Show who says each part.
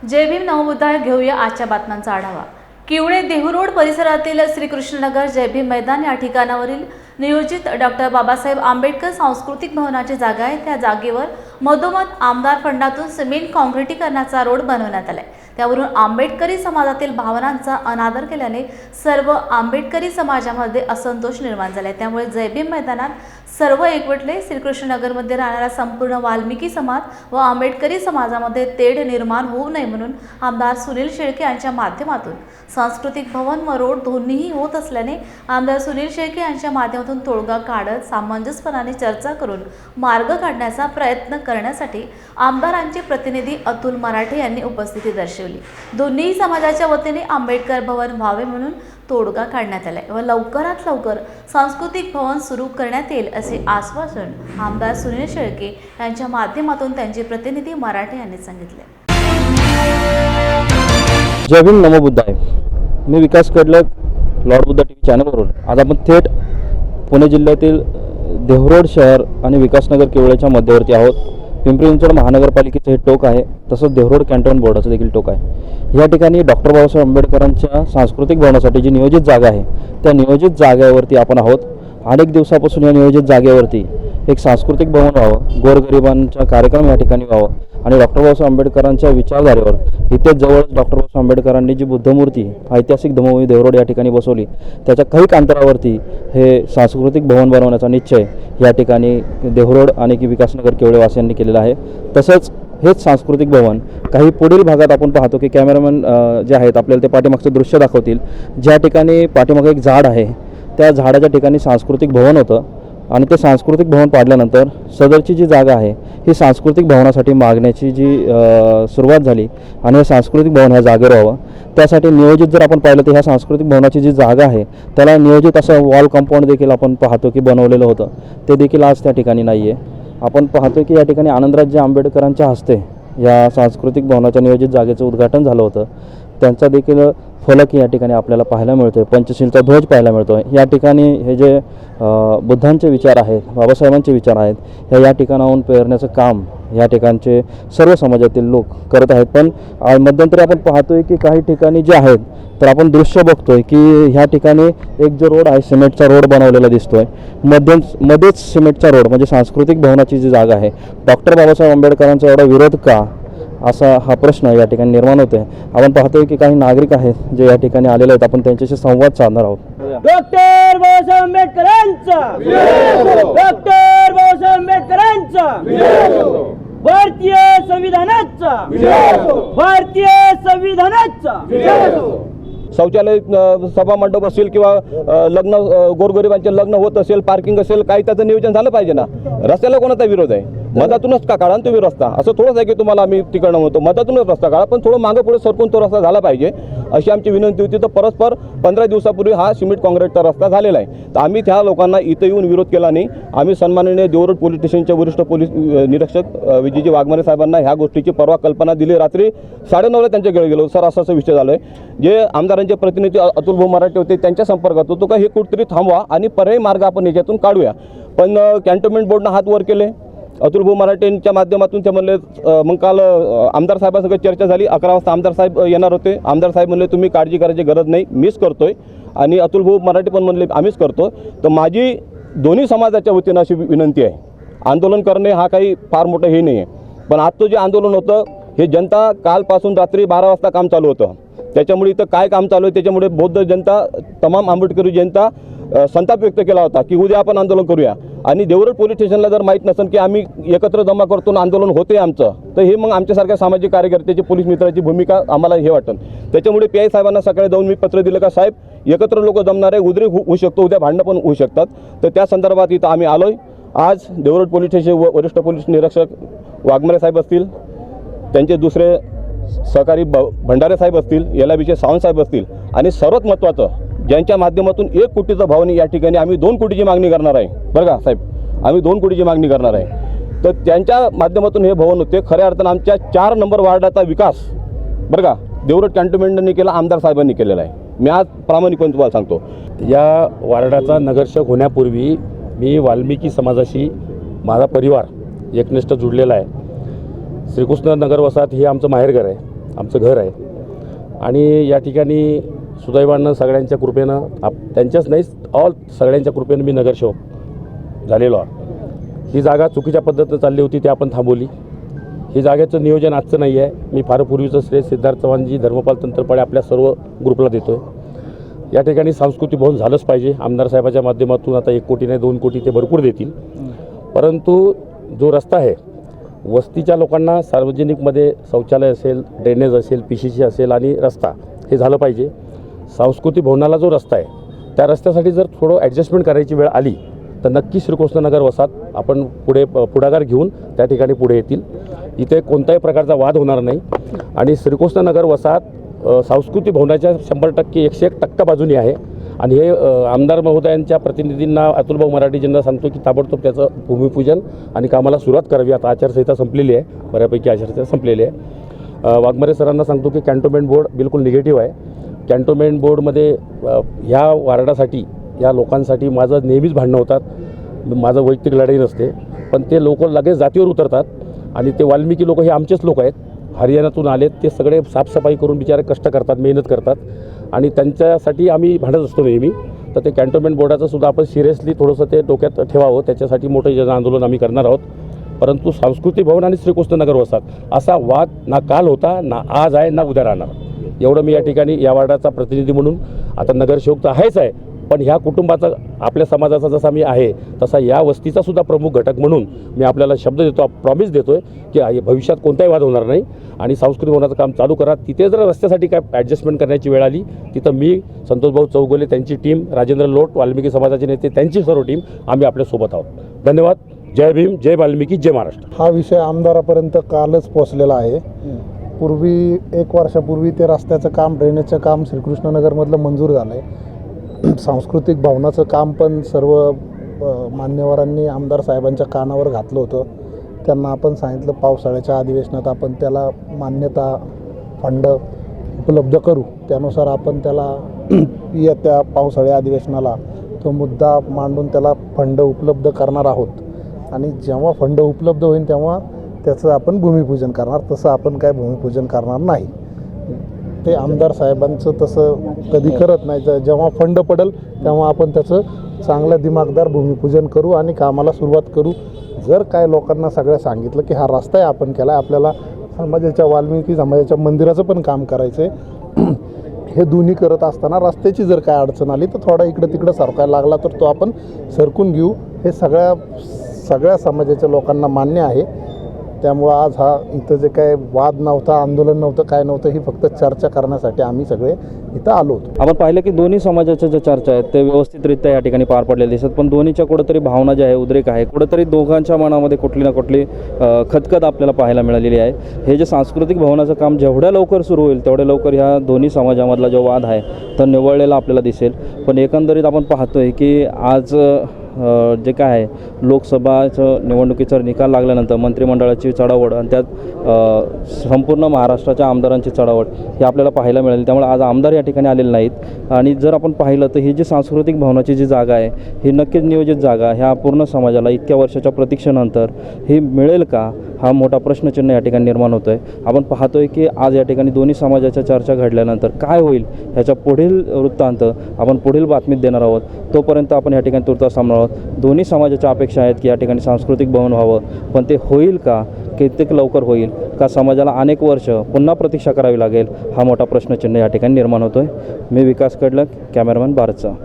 Speaker 1: जय भीम घेऊया आजच्या बातम्यांचा आढावा. किवळे देहू परिसरातील श्रीकृष्णनगर जय भीम मैदान या ठिकाणावरील नियोजित डॉक्टर बाबासाहेब आंबेडकर सांस्कृतिक भवनाची जागा आहे. त्या जागेवर मधोमध आमदार फंडातून सिमेंट काँक्रिटीकरणाचा रोड बनवण्यात आलाय. त्यावरून आंबेडकरी समाजातील भावनांचा अनादर केल्याने सर्व आंबेडकरी समाजामध्ये असंतोष निर्माण झालाय. त्यामुळे जयभीम मैदानात सर्व एकवटले श्रीकृष्णनगरमध्ये राहणारा संपूर्ण वाल्मिकी समाज व आंबेडकरी समाजामध्ये तेढ निर्माण होऊ नये म्हणून आमदार सुनील शेळके यांच्या माध्यमातून सांस्कृतिक भवन व रोड दोन्हीही होत असल्याने आमदार सुनील शेळके यांच्या माध्यमातून तोडगा काढत सामंजस्यपणाने चर्चा करून मार्ग काढण्याचा प्रयत्न करण्यासाठी आमदारांचे प्रतिनिधी अतुल मराठे यांनी उपस्थिती दर्शवली. दोन्ही समाजाच्या वतीने आंबेडकर भवन व्हावे म्हणून तोडगा काढण्यात आलाय व लवकरात लवकर सांस्कृतिक भवन सुरू करण्यात येईल असे आश्वासन आमदार सुनील शेळके यांच्या माध्यमातून त्यांचे प्रतिनिधी मराठे यांनी सांगितले.
Speaker 2: जय भीम नमो बुद्धाय. मी Vikas Kadlak Lord Buddha T V चॅनलवरून. आज आपण थेट पुणे जिल्ह्यातील देहरोड शहर आणि विकासनगर केवळ्याच्या मध्यवर्ती आहोत. पिंपरी चिंचवड महानगरपालिकेचं हे टोक आहे तसंच देहरोड कॅन्टोन बोर्डाचं देखील टोक आहे. या ठिकाणी डॉक्टर बाबासाहेब आंबेडकरांच्या सांस्कृतिक भवनासाठी जी नियोजित जागा आहे त्या नियोजित जागेवरती आपण आहोत. अनेक दिवसापासून या नियोजित जागेवरती एक सांस्कृतिक भवन व्हावं गोरगरिबांचा कार्यक्रम या ठिकाणी व्हावं. आणि डॉक्टर बाबासाहेब आंबेडकरांच्या विचारधारेवर इथेच जवळच डॉक्टर बाबासाहेब आंबेडकरांनी जी बुद्धमूर्ती ऐतिहासिक धमभूमी देवरोड या ठिकाणी बसवली त्याच्या काही अंतरावरती हे सांस्कृतिक भवन बनवण्याचा निश्चय या ठिकाणी देवरोड आणि की विकासनगर केवळेवासियांनी केलेला आहे. तसंच हेच सांस्कृतिक भवन काही पुढील भागात आपण पाहतो की कॅमेरामॅन जे आहेत आपल्याला ते पाठीमागचं दृश्य दाखवतील. ज्या ठिकाणी पाठीमागं एक झाड आहे त्या झाडाच्या ठिकाणी सांस्कृतिक भवन होतं. आणि ते सांस्कृतिक भवन पाडल्यानंतर सदरची जी जागा आहे ही सांस्कृतिक भवनासाठी मागण्याची जी सुरुवात झाली आणि हे सांस्कृतिक भवन ह्या जागेवर व्हावं. त्यासाठी नियोजित जर आपण पाहिलं तर ह्या सांस्कृतिक भवनाची जी जागा आहे त्याला नियोजित असं वॉल कंपाऊंड देखील आपण पाहतो की बनवलेलं होतं. ते देखील आज त्या ठिकाणी नाही आहे आपण पाहतो की या ठिकाणी आनंदराजे आंबेडकरांच्या हस्ते या सांस्कृतिक भवनाच्या नियोजित जागेचं उद्घाटन झालं होतं. त्यांचा देखील फलक या ठिकाणी आपल्याला पाहायला मिळतो आहे पंचशीलचा ध्वज पाहायला मिळतो आहे या ठिकाणी हे जे बुद्धांचे विचार आहेत बाबासाहेबांचे विचार आहेत ह्या या ठिकाणाहून पेरण्याचं काम या ठिकाणचे सर्व समाजातील लोक करत आहेत. पण मध्यंतरी आपण पाहतोय की काही ठिकाणी जे आहेत तर आपण दृश्य बघतोय की ह्या ठिकाणी एक जो रोड आहे सिमेंटचा रोड बनवलेला दिसतोय. मध्यम मध्येच सिमेंटचा रोड म्हणजे सांस्कृतिक भवनाची जी जागा आहे. डॉक्टर बाबासाहेब आंबेडकरांचा एवढा विरोध का? असा हा प्रश्न या ठिकाणी निर्माण होतोय. आपण पाहतोय की काही नागरिक आहेत जे या ठिकाणी आलेले आहेत. आपण त्यांच्याशी संवाद साधणार आहोत.
Speaker 3: डॉक्टर बाबासाहेब आंबेडकरांचा. डॉक्टर बाबासाहेब आंबेडकरांचा. भारतीय संविधानाचा. भारतीय संविधानाचा.
Speaker 4: शौचालय सभा मंडप असेल किंवा लग्न गोरगरिबांचे लग्न होत असेल पार्किंग असेल काही त्याचं नियोजन झालं पाहिजे ना? रस्त्याला कोणाचा विरोध आहे? मधातूनच का काढा तुम्ही रस्ता? असं थोडंच आहे की तुम्हाला आम्ही तिकडनं म्हणतो मधातूनच रस्ता काढा पण थोडं मागं पुढे सरकून तो रस्ता झाला पाहिजे. अशी आमची विनंती होती. तर परस्पर पंधरा दिवसापूर्वी हा सिमेंट काँक्रीटचा रस्ता झालेला आहे. तर आम्ही त्या लोकांना इथं येऊन विरोध केला नाही. आम्ही सन्माननीय देवरोड पोलीस स्टेशनचे वरिष्ठ पोलीस निरीक्षक विजयजी वाघमारे साहेबांना ह्या गोष्टीची परवा कल्पना दिली. रात्री साडेनऊला त्यांच्याकडे गेलो. सर असं असं विषय झालो आहे जे आमदारांचे प्रतिनिधी अतुल भाऊ मराठे होते त्यांच्या संपर्कात होतो का हे कुठतरी थांबवा आणि पर्यायी मार्ग आपण याच्यातून काढूया. पण कॅन्टोन्मेंट बोर्डनं हात वर केले. अतुल भाऊ मराठेंच्या माध्यमातून ते म्हणले मग काल आमदार साहेबांसंगत चर्चा झाली. अकरा वाजता आमदार साहेब येणार होते. आमदार साहेब म्हणले तुम्ही काळजी करायची गरज नाही मीच करतोय. आणि अतुल भाऊ मराठे पण म्हणले आम्हीच करतो. तर माझी दोन्ही समाजाच्या वतीनं अशी विनंती आहे. आंदोलन करणे हा काही फार मोठं हे नाही आहे पण आजचं जे आंदोलन होतं हे जनता कालपासून रात्री बारा वाजता काम चालू होतं. त्याच्यामुळे इथं काय काम चालू आहे? त्याच्यामुळे बौद्ध जनता तमाम आंबेडकरी जनता संताप व्यक्त केला होता की उद्या आपण आंदोलन करूया. आणि देवरड पोलीस स्टेशनला जर माहीत नसेल की आम्ही एकत्र जमा करतो आणि आंदोलन होते आमचं तर हे मग आमच्यासारख्या सामाजिक कार्यकर्त्याची पोलीस मित्राची भूमिका आम्हाला हे वाटतं. त्याच्यामुळे पी आय साहेबांना सकाळी जाऊन मी पत्र दिलं का साहेब एकत्र लोक जमणार आहे उद्रेक होऊ शकतो उद्या भांडणं पण होऊ शकतात. तर त्या संदर्भात इथं आम्ही आलोय. आज देवरड पोलीस स्टेशन व- वरिष्ठ पोलीस निरीक्षक वाघमारे साहेब असतील त्यांचे दुसरे सहकारी ब भंडारे साहेब असतील एल आय बीचे सावंत साहेब असतील आणि सर्वात महत्त्वाचं ज्यांच्या माध्यमातून एक कोटीचं भावनी या ठिकाणी आम्ही दोन कोटीची मागणी करणार आहे. बरं का साहेब? आम्ही दोन कोटीची मागणी करणार आहे. तर त्यांच्या माध्यमातून हे भवन होते. खऱ्या अर्थानं आमच्या चार नंबर वार्डाचा विकास बरं का देवरट कॅन्टोन्मेंटनी केला आमदार साहेबांनी केलेला आहे. मी आज प्रामाणिकपणे तुम्हाला सांगतो.
Speaker 5: या वार्डाचा नगरसेवक होण्यापूर्वी मी वाल्मिकी समाजाशी माझा परिवार एकनिष्ठ जुडलेला आहे. श्रीकृष्ण नगर वसाहत हे आमचं माहेरघर आहे आमचं घर आहे. आणि या ठिकाणी सुदैवानं सगळ्यांच्या कृपेनं आप त्यांच्याच नाही ऑल सगळ्यांच्या कृपेनं मी नगरसेवक झालेलो आहे. ही जागा चुकीच्या पद्धतीनं चालली होती ती आपण थांबवली. ही जागेचं नियोजन आजचं नाही आहे. मी फार पूर्वीचं श्रेय सिद्धार्थ चव्हाणजी धर्मपाल तंत्रपाळे आपल्या सर्व ग्रुपला देतो आहे या ठिकाणी सांस्कृतिक भवन झालंच पाहिजे. आमदार साहेबाच्या माध्यमातून आता एक कोटी नाही दोन कोटी ते भरपूर देतील. परंतु जो रस्ता आहे वस्तीच्या लोकांना सार्वजनिकमध्ये शौचालय असेल ड्रेनेज असेल पी सी सी असेल आणि रस्ता हे झालं पाहिजे. सांस्कृतिक भवनाला जो रस्ता आहे त्या रस्त्यासाठी जर थोडं ॲडजस्टमेंट करायची वेळ आली तर नक्की श्रीकृष्णनगर वसात आपण पुढे पुढाकार घेऊन त्या ठिकाणी पुढे येतील. इथे कोणत्याही प्रकारचा वाद होणार नाही. आणि श्रीकृष्णनगर वसाहत सांस्कृतिक भवनाच्या शंभर टक्के एकशे एक टक्का बाजूनी आहे. आणि हे आमदार महोदयांच्या प्रतिनिधींना अतुलभाऊ मराठीजींना सांगतो की ताबडतोब त्याचं भूमिपूजन आणि कामाला सुरुवात करावी. आता आचारसंहिता संपलेली आहे. बऱ्यापैकी आचारसंहिता संपलेली आहे. वाघमारे सरांना सांगतो की कॅन्टोमेंट बोर्ड बिलकुल निगेटिव्ह आहे. कॅन्टोमेंट बोर्डमध्ये ह्या वार्डासाठी या लोकांसाठी माझं नेहमीच भांडणं होतात. माझं वैयक्तिक लढाई नसते. पण ते लोक लगेच जातीवर उतरतात आणि ते वाल्मिकी लोक हे आमचेच लोक आहेत. हरियाणातून आलेत. ते सगळे साफसफाई करून बिचारे कष्ट करतात मेहनत करतात. आणि त्यांच्यासाठी आम्ही भांडत असतो नेहमी. तर ते कॅन्टोन्मेंट बोर्डाचं सुद्धा आपण सिरियसली थोडंसं ते डोक्यात ठेवावं. त्याच्यासाठी मोठं जन आंदोलन आम्ही करणार आहोत. परंतु सांस्कृतिक भवन आणि श्रीकृष्णनगर वसात असा वाद ना काल होता ना आज आहे ना उद्या राहणार. एवढं मी या ठिकाणी या वार्डाचा प्रतिनिधी म्हणून आता नगरसेवक तर आहेच आहे पण ह्या कुटुंबाचा आपल्या समाजाचा जसा मी आहे तसा या वस्तीचा सुद्धा प्रमुख घटक म्हणून मी आपल्याला शब्द देतो प्रॉमिस देतो आहे की भविष्यात कोणताही वाद होणार नाही. आणि सांस्कृतिक भवनाचं काम चालू करा. तिथे जर रस्त्यासाठी काय ॲडजस्टमेंट करण्याची वेळ आली तिथं मी संतोषभाऊ चौगोले त्यांची टीम राजेंद्र लोट वाल्मिकी समाजाचे नेते त्यांची सर्व टीम आम्ही आपल्यासोबत आहोत. धन्यवाद. जय भीम जय वाल्मिकी जय महाराष्ट्र.
Speaker 6: हा विषय आमदारापर्यंत कालच पोचलेला आहे. पूर्वी एक वर्षापूर्वी ते रस्त्याचं काम ड्रेनेजचं काम श्रीकृष्णनगरमधलं मंजूर झालं आहे सांस्कृतिक भवनाचं काम पण सर्व मान्यवरांनी आमदार साहेबांच्या कानावर घातलं होतं. त्यांना आपण सांगितलं पावसाळ्याच्या अधिवेशनात आपण त्याला मान्यता फंड उपलब्ध करू. त्यानुसार आपण त्याला येत्या पावसाळ्या अधिवेशनाला तो मुद्दा मांडून त्याला फंड उपलब्ध करणार आहोत. आणि जेव्हा फंड उपलब्ध होईल तेव्हा त्याचं आपण भूमिपूजन करणार. तसं आपण काय भूमिपूजन करणार नाही. ते आमदार साहेबांचं तसं कधी करत नाही. ज- जेव्हा फंड पडेल तेव्हा आपण त्याचं चांगलं दिमागदार भूमिपूजन करू आणि कामाला सुरुवात करू. जर काय लोकांना सगळं सांगितलं की हा रस्ता आहे आपण केला आपल्याला समाजाच्या वाल्मिकी समाजाच्या मंदिराचं पण काम करायचं आहे हे दोन्ही करत असताना रस्त्याची जर काय अडचण आली तर थोडा इकडं तिकडं सरकायला लागला तर तो आपण सरकून घेऊ. हे सगळ्या सगळ्या समाजाच्या लोकांना मान्य आहे. त्यामुळं आज हा इथं जे काय वाद नव्हता आंदोलन नव्हतं काय नव्हतं ही फक्त चर्चा करण्यासाठी आम्ही सगळे इथं आलो होतो.
Speaker 2: आपण पाहिलं की दोन्ही समाजाच्या ज्या चर्चा आहेत ते व्यवस्थितरित्या या ठिकाणी पार पडलेल्या दिसत पण दोन्हीच्या कुठंतरी भावना ज्या आहे उद्रेक आहे. कुठंतरी दोघांच्या मनामध्ये कुठली ना कुठली खतखत आपल्याला पाहायला मिळालेली आहे. हे जे सांस्कृतिक भवनाचं काम जेवढ्या लवकर सुरू होईल तेवढ्या लवकर ह्या दोन्ही समाजामधला जो वाद आहे तो निवळलेला आपल्याला दिसेल. पण एकंदरीत आपण पाहतोय की आज जे काय आहे लोकसभाचं निवडणुकीचा निकाल लागल्यानंतर मंत्रिमंडळाची चढावड आणि त्यात संपूर्ण महाराष्ट्राच्या आमदारांची चढावड हे आपल्याला पाहायला मिळाली. त्यामुळे आज आमदार या ठिकाणी आलेले नाहीत. आणि जर आपण पाहिलं तर ही जी सांस्कृतिक भवनाची जी जागा आहे ही नक्कीच नियोजित जागा ह्या पूर्ण समाजाला इतक्या वर्षाच्या प्रतीक्षेनंतर ही मिळेल का? हा मोठा प्रश्नचिन्ह या ठिकाणी निर्माण होतो आहे आपण पाहतोय की आज या ठिकाणी दोन्ही समाजाच्या चर्चा घडल्यानंतर काय होईल ह्याच्या पुढील वृत्तांत आपण पुढील बातमीत देणार आहोत. तोपर्यंत आपण या ठिकाणी तुर्तास थांबणार आहोत. दोन्ही समाजाच्या अपेक्षा आहेत की या ठिकाणी सांस्कृतिक भवन व्हावं. पण ते होईल का? कित्येक लवकर होईल? का समाजाला अनेक वर्ष पुन्हा प्रतीक्षा करावी लागेल? हा मोठा प्रश्नचिन्ह या ठिकाणी निर्माण होतो आहे मी विकास कडलक कॅमेरामॅन भारतचा.